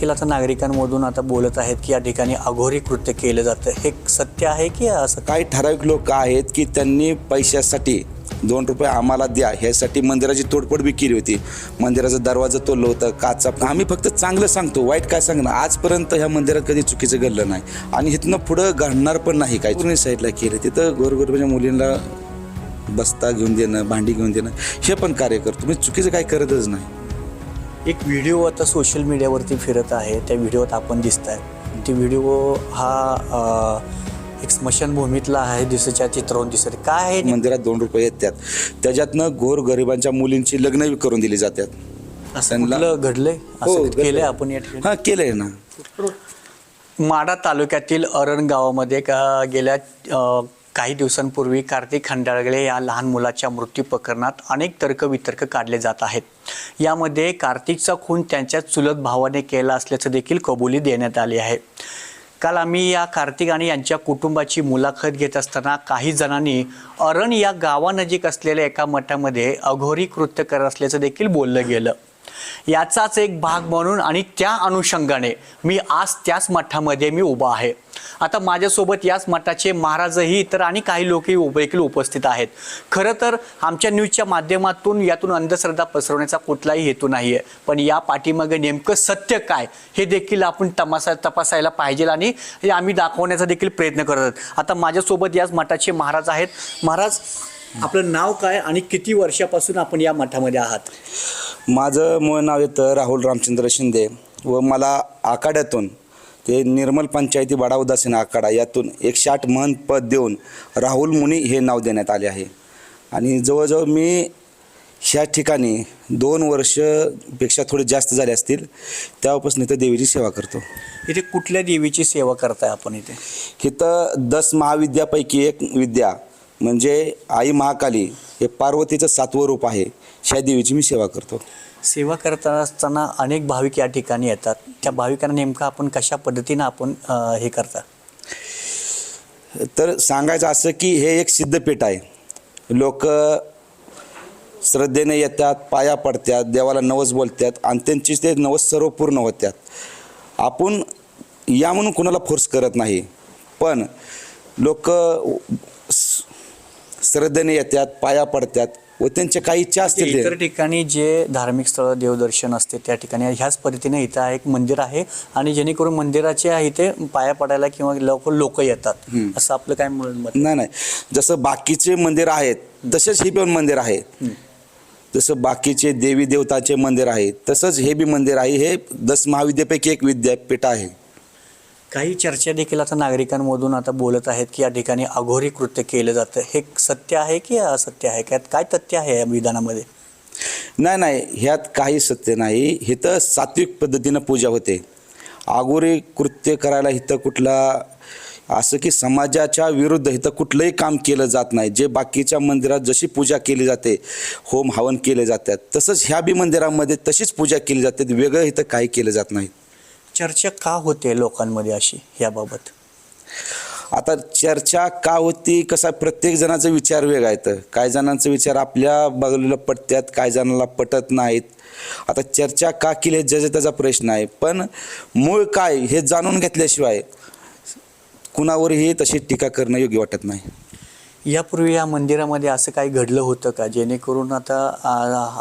देखील आता नागरिकांमधून आता बोलत आहेत की या ठिकाणी अघोरी कृत्य केलं जातं. हे सत्य आहे की असं काही ठराविक लोक आहेत की त्यांनी पैशासाठी दोन रुपये आम्हाला द्या ह्यासाठी मंदिराची तोडफोड बी केली होती. मंदिराचा दरवाजा तोडलं होतं काचा. आम्ही फक्त चांगलं सांगतो. वाईट काय सांगणार? आजपर्यंत ह्या मंदिरात कधी चुकीचं घडलं नाही. आणि इथनं पुढं घडणार पण नाही काय पूर्ण साईडला केलं. तिथं गोरगोरबाच्या मुलींना बस्ता घेऊन देणं भांडी घेऊन देणं हे पण कार्य करतो. मी चुकीचं काय करतच नाही. एक व्हिडिओ आता सोशल मीडियावरती फिरत आहे. त्या व्हिडिओत आपण दिसत आहे ती व्हिडिओ हा एक स्मशानभूमीतला आहे. दिसाच्या चित्रावरून दिसत. काय आहे? मंदिरात दोन रुपये येतात. त्याच्यातनं गोर गरिबांच्या मुलींची लग्न करून दिली जातात. असं घडलंय? हो, असं घडलंय. केलंय आपण या ठिकाणी? हां केलंय ना. माडा तालुक्यातील अरण गावामध्ये का गेल्या काही दिवसांपूर्वी कार्तिक खंडाळगळे या लहान मुलाच्या मृत्यू प्रकरणात अनेक तर्कवितर्क काढले जात आहेत. यामध्ये कार्तिकचा खून त्यांच्या चुलत भावाने केला असल्याचं देखील कबुली देण्यात आली आहे. काल आम्ही या कार्तिक आणि यांच्या कुटुंबाची मुलाखत घेत असताना काही जणांनी अरण या गावानजीक असलेल्या एका मठामध्ये अघोरी कृत्य करत असल्याचं देखील बोललं गेलं. याचाच एक भाग म्हणून आणि त्या अनुषंगाने मी आज त्याच मठामध्ये मी उभा आहे. आता माझ्यासोबत याच मठाचे महाराजही इतर आणि काही लोकही उभे देखील उपस्थित आहेत. खरं तर आमच्या न्यूजच्या माध्यमातून यातून अंधश्रद्धा पसरवण्याचा कुठलाही हेतू नाही आहे पण या पाठीमागे नेमकं सत्य काय हे देखील आपण तमासा तपासायला पाहिजे आणि हे आम्ही दाखवण्याचा देखील प्रयत्न करत आहोत. आता माझ्यासोबत याच मठाचे महाराज आहेत. महाराज आपलं नाव काय आणि किती वर्षापासून आपण या मठामध्ये आहात? माझं मूळ नाव येतं राहुल रामचंद्र शिंदे व मला आखाड्यातून ते निर्मल पंचायती बडा उदासीन आखाडा यातून एकशे आठ महन पद देऊन राहुल मुनी हे नाव देण्यात आले आहे. आणि जवळजवळ मी ह्या ठिकाणी दोन वर्षपेक्षा थोडे जास्त झाले असतील तेव्हापासून इथं देवीची सेवा करतो. इथे कुठल्या देवीची सेवा करताय आपण इथे? इथं दस महाविद्यापैकी एक विद्या म्हणजे आई महाकाली हे पार्वतीचं सातवं रूप आहे. ह्या देवीची मी सेवा करतो. सेवा करता असताना अनेक भाविक या ठिकाणी येतात. त्या भाविकांना नेमकं आपण कशा पद्धतीनं आपण अ, हे करता? तर सांगायचं असं की हे एक सिद्धपीठ आहे. लोक श्रद्धेने येतात पाया पडतात देवाला नवस बोलतात आणि त्यांची ते नवस सर्व पूर्ण होतात. आपण या म्हणून कुणाला फोर्स करत नाही. पण लोक श्रद्धेने येतात पाया पडतात व त्यांच्या काही इच्छा असतील इतर ते ठिकाणी जे धार्मिक स्थळ देवदर्शन असते त्या ठिकाणी ह्याच पद्धतीने इथं एक मंदिर आहे आणि जेणेकरून मंदिराच्या इथे पाया पडायला किंवा लोक लोक येतात. असं आपलं काय मत नाही नाही. जसं बाकीचे मंदिर आहेत तसेच हे पण मंदिर आहे जसं बाकीचे देवी देवताचे मंदिर आहे तसंच हे बी मंदिर आहे. हे दस महाविद्यापैकी एक विद्यापीठ आहे. काही चर्चा देखील आता नागरिकांमधून आता बोलत आहेत की या ठिकाणी अघोरी कृत्य केलं जातं. हे सत्य आहे की असत्य आहे? काय काय तथ्य आहे या विधानामध्ये? नाही नाही. ह्यात काही सत्य नाही. इथं सात्विक पद्धतीनं पूजा होते. अघोरी कृत्य करायला इथं कुठला असं की समाजाच्या विरुद्ध इथं कुठलंही काम केलं जात नाही. जे बाकीच्या मंदिरात जशी पूजा केली जाते होम हवन केले जातात तसंच ह्या बी मंदिरामध्ये तशीच पूजा केली जाते. वेगळं इथं काही केलं जात नाही. चर्चा का होते लोकांमध्ये अशी याबाबत? आता चर्चा का होती? कसा प्रत्येक जणाचा विचार वेगळा येतं काही जणांचा विचार आपल्या बाजूला पटत्यात काही जणांना पटत नाहीत. आता चर्चा का केली आहे? ज्याचा त्याचा प्रश्न आहे. पण मूळ काय हे जाणून घेतल्याशिवाय कुणावरही तशी टीका करणं योग्य वाटत नाही. यापूर्वी या मंदिरामध्ये असं काही घडलं होतं का? जेणेकरून आता आ,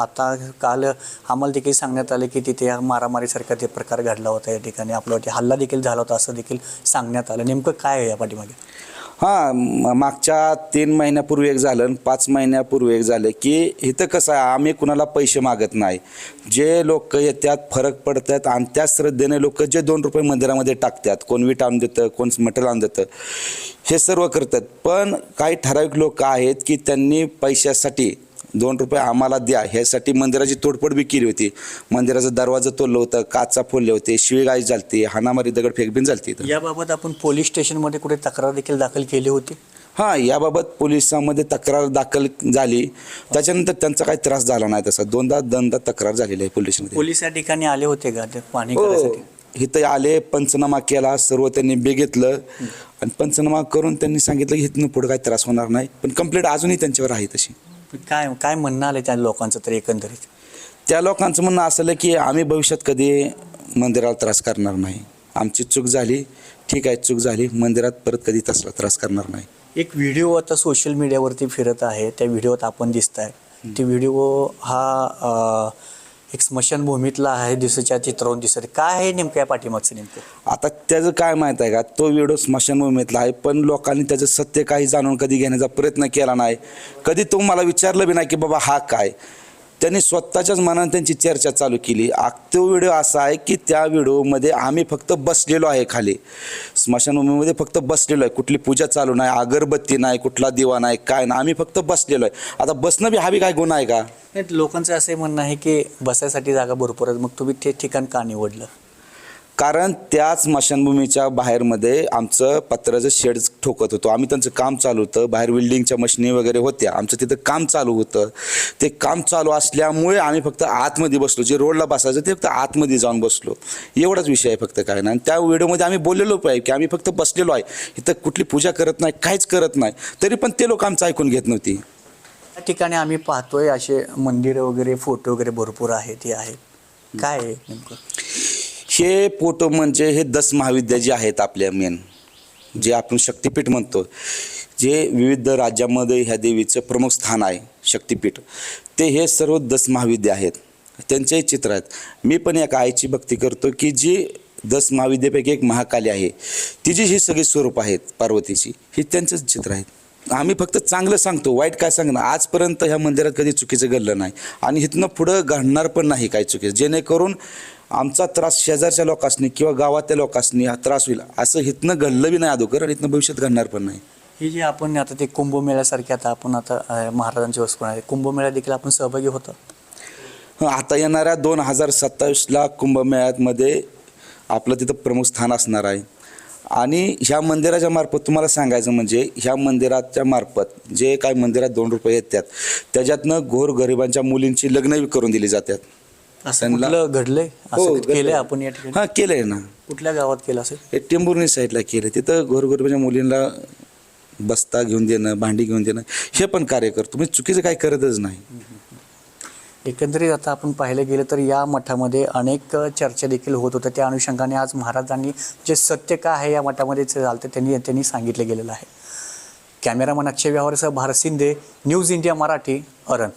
आता काल आम्हाला देखील सांगण्यात आलं की तिथे या मारामारीसारखा ते प्रकार घडला होता या ठिकाणी. आपल्यावरती हल्ला देखील झाला होता असं देखील सांगण्यात आलं. नेमकं काय आहे या पाठीमागे? हां म- मागच्या तीन महिन्यापूर्वी एक झालं आणि पाच महिन्यापूर्वी एक झालं की इथं कसं आहे आम्ही कुणाला पैसे मागत नाही. जे लोक येतात फरक पडतात आणि त्या श्रद्धेने लोक जे दोन रुपये मंदिरामध्ये टाकतात कोण वीट आणून देतं कोण मटेरियल आणून देतं हे सर्व करतात. पण काही ठराविक लोक आहेत की त्यांनी पैशासाठी दोन रुपये आम्हाला द्या. ह्यासाठी मंदिराची तोडफोड बी केली होती. मंदिराचं दरवाजा तोडलं होतं काचा फोडले होते शिवीगाई झालती हाणामारी दगडफेक बिन झालती. याबाबत आपण पोलीस स्टेशनमध्ये कुठे तक्रार देखील दाखल केली होती? हां याबाबत पोलिसांमध्ये तक्रार दाखल झाली. त्याच्यानंतर त्यांचा काही त्रास झाला नाही तसा. दोनदा दोनदा तक्रार झालेली आहे पोलिसमध्ये पोलीस या ठिकाणी आले होते का? ते पाणी हो करायसाठी? इथं आले पंचनामा केला सर्व त्यांनी बेगितलं आणि पंचनामा करून त्यांनी सांगितलं की इथनं पुढे काही त्रास होणार नाही. पण कंप्लेंट अजूनही त्यांच्यावर आहे तशी. काय काय म्हणणं आलं त्या लोकांचं तरी एकंदरीत? त्या लोकांचं म्हणणं असलं की आम्ही भविष्यात कधी मंदिराला त्रास करणार नाही. आमची चूक झाली ठीक आहे चूक झाली मंदिरात परत कधी तसला त्रास करणार नाही. एक व्हिडिओ आता सोशल मीडियावरती फिरत आहे त्या व्हिडिओत आपण दिसत आहे ते व्हिडिओ हा एक स्मशानभूमीतला आहे दिवसाच्या चित्रावरून दिसत काय आहे नेमकं या पाठीमागचं नेमकं? आता त्याचं काय माहीत आहे का? तो व्हिडिओ स्मशानभूमीतला आहे पण लोकांनी त्याचं सत्य काही जाणून कधी घेण्याचा प्रयत्न केला नाही. कधी तो मला विचारलं बी नाही की बाबा हा काय? त्यांनी स्वतःच्याच मनाने त्यांची चर्चा चालू केली. तो व्हिडिओ असा आहे की त्या व्हिडिओमध्ये आम्ही फक्त बसलेलो आहे खाली. स्मशानभूमीमध्ये फक्त बसलेलो आहे. कुठली पूजा चालू नाही अगरबत्ती नाही कुठला दिवा नाही काय नाही. आम्ही फक्त बसलेलो आहे. आता बसणं बी हा बी काय गुन्हा आहे का? नाही, लोकांचं असं म्हणणं आहे की बसायसाठी जागा भरपूर आहे मग तुम्ही ते ठिकाण का निवडलं? कारण त्याच स्मशानभूमीच्या बाहेरमध्ये आमचं पत्र्याचं शेड ठोकत होतो. आम्ही त्यांचं काम चालू होतं. बाहेर बिल्डिंगच्या मशिनी वगैरे होत्या. आमचं तिथं काम चालू होतं. ते काम चालू असल्यामुळे आम्ही फक्त आतमध्ये बसलो. जे रोडला बसायचं ते फक्त आतमध्ये जाऊन बसलो. एवढाच विषय आहे फक्त काय नाही आणि त्या व्हिडिओमध्ये आम्ही बोललेलो पाहिजे की आम्ही फक्त बसलेलो आहे. इथं कुठली पूजा करत नाही काहीच करत नाही. तरी पण ते लोक आमचं ऐकून घेत नव्हती. त्या ठिकाणी आम्ही पाहतोय असे मंदिरं वगैरे फोटो वगैरे भरपूर आहेत हे आहेत. काय आहे नेमकं? हे फोटो म्हणजे हे दस महाविद्या जे आहेत आपल्या मेन जे आपण शक्तिपीठ म्हणतो जे विविध राज्यामध्ये ह्या देवीचं प्रमुख स्थान आहे शक्तिपीठ ते हे सर्व दस महाविद्या आहेत. त्यांचेही चित्र आहेत. मी पण एका आईची भक्ती करतो की जी दस महाविद्यापैकी एक महाकाली आहे तिची ही सगळी स्वरूप आहेत पार्वतीची ही त्यांचंच चित्र आहेत. आम्ही फक्त चांगलं सांगतो वाईट काय सांगणार? आजपर्यंत ह्या मंदिरात कधी चुकीचं घडलं नाही. आणि इथनं पुढं घडणार पण नाही काय चुकीचं जेणेकरून आमचा त्रास शेजारच्या लोकांनी किंवा गावातल्या लोकांनी हा त्रास होईल. असं इथनं घडलं बी नाही अगोदर आणि इथनं भविष्यात घडणार पण नाही. हे जे आपण आता ते कुंभमेळ्यासारखे आता आपण आता महाराजांची वस्तू आहे कुंभमेळ्यात देखील आपण सहभागी होतो? आता येणाऱ्या दोन हजार सत्तावीसला कुंभमेळ्यामध्ये आपलं तिथं प्रमुख स्थान असणार आहे. आणि ह्या मंदिराच्या मार्फत तुम्हाला सांगायचं म्हणजे ह्या मंदिराच्या मार्फत जे काय मंदिरात दोन रुपये येतात त्याच्यातनं गोरगरिबांच्या मुलींची लग्न करून दिली जातात. असं कुठलं घडलंय? हो, असं घडलंय. केलंय आपण या ठिकाणी? हां केलंय ना. कुठल्या गावात केलं असेल? हे टेंभुर्णी साईडला केलं तिथं गोरगरिबाच्या मुलींना बस्ता घेऊन देणं भांडी घेऊन देणं हे पण कार्य करतो. म्हणजे चुकीचं काही करतच नाही. एकंदरीत आता आपण पाहिलं गेलं तर या मठामध्ये अनेक अ, चर्चा देखील होत होत्या. त्या अनुषंगाने आज महाराजांनी जे सत्य काय आहे या मठामध्ये जे झालं ते त्यांनी त्यांनी सांगितलं गेलेलं आहे. कॅमेरामन अक्षय व्यवहारसह भारत शिंदे न्यूज इंडिया मराठी अरण.